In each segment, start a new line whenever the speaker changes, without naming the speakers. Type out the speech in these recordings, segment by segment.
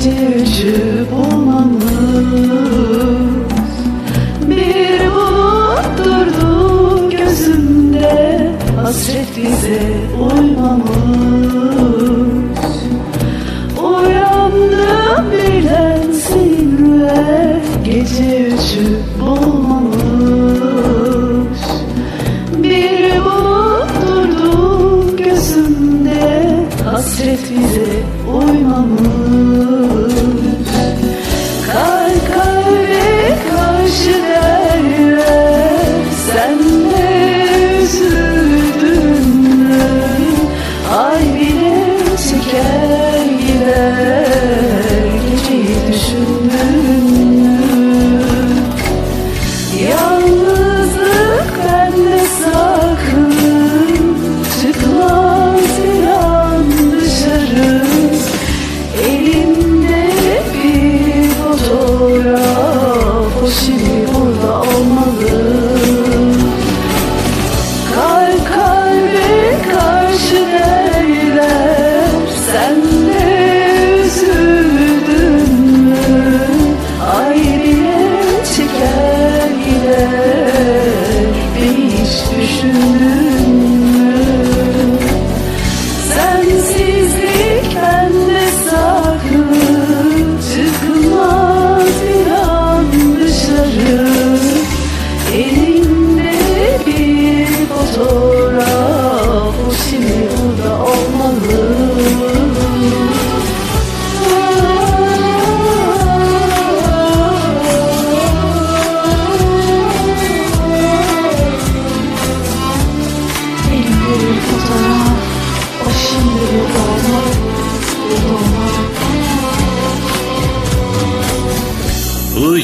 Uçup olmamız. Bir bulut durdu gözümde Hasret bize uymamız. Uyandım birden seninle uçup olmamız. Bir bulut durdu gözümde Hasret bize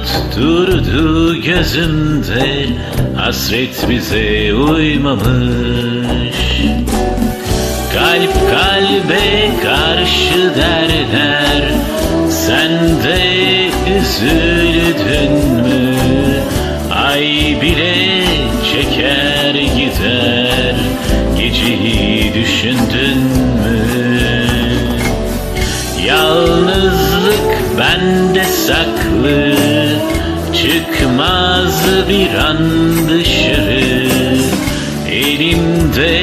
bulut durdu gözümde Hasret bize uymamış Kalp kalbe karşı derler Sen de üzüldün mü? Ay bile çeker gider Geceyi düşündün mü? Yalnızlık bende saklı bir an dışarı. Elimde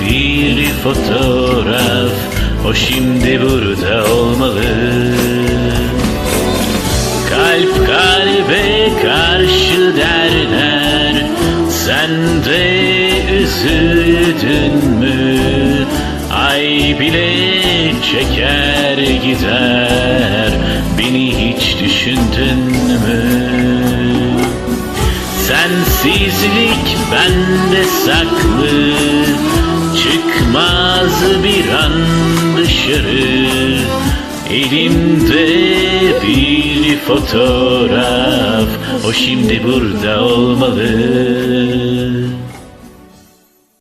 bir fotoğraf. O şimdi burada olmalı. Kalp kalbe karşı derler. Sen de üzüldün mü? Ay bile çeker gider Sensizlik bende saklı Çıkmaz bir an dışarı. Elimde bir fotoğraf O şimdi burada olmalı